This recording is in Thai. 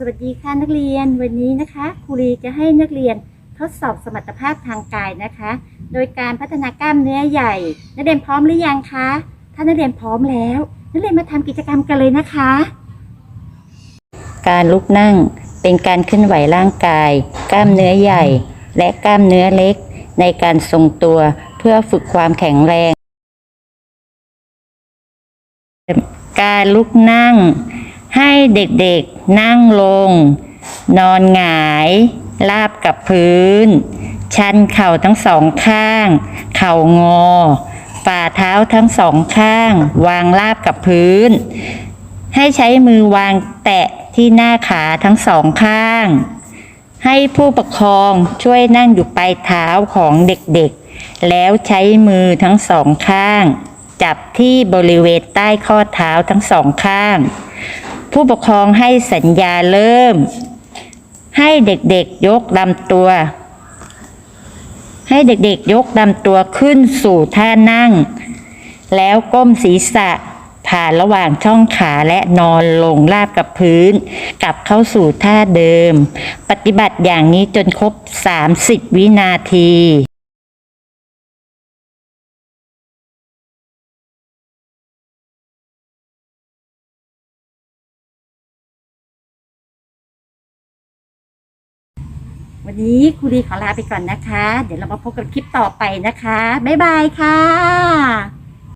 สวัสดีค่ะนักเรียนวันนี้นะคะครูรีจะให้นักเรียนทดสอบสมรรถภาพทางกายนะคะ โดยการพัฒนากล้ามเนื้อใหญ่ นักเรียนพร้อมหรือยังคะถ้านักเรียนพร้อมแล้ว นักเรียนมาทำกิจกรรมกันเลยนะคะ การลุกนั่งเป็นการเคลื่อนไหวร่างกาย กล้ามเนื้อใหญ่ และกล้ามเนื้อเล็ก ในการทรงตัวเพื่อฝึกความแข็งแรง การลุกนั่ง ให้เด็กๆนั่งลง นอนหงายราบกับพื้น ชันเข่าทั้งสองข้าง เข่างอ ฝ่าเท้าทั้งสองข้าง วางราบกับพื้น ให้ใช้มือวางแตะที่หน้าขาทั้งสองข้าง ให้ผู้ปกครองช่วยนั่งอยู่ปลายเท้าของเด็กๆ แล้วใช้มือทั้งสองข้าง จับที่บริเวณใต้ข้อเท้าทั้งสองข้าง ผู้ปกครองให้สัญญาเริ่ม ให้เด็กๆยกลำตัว ให้เด็กๆยกลำตัวขึ้นสู่ท่านั่ง แล้วก้มศีรษะผ่านระหว่างช่องขาและนอนลงราบกับพื้น กลับเข้าสู่ท่าเดิม ปฏิบัติอย่างนี้จนครบ 30 วินาที วันนี้ครูดีขอลาไปก่อนนะคะ เดี๋ยวเรามาพบกันคลิปต่อไปนะคะ บ๊ายบายค่ะ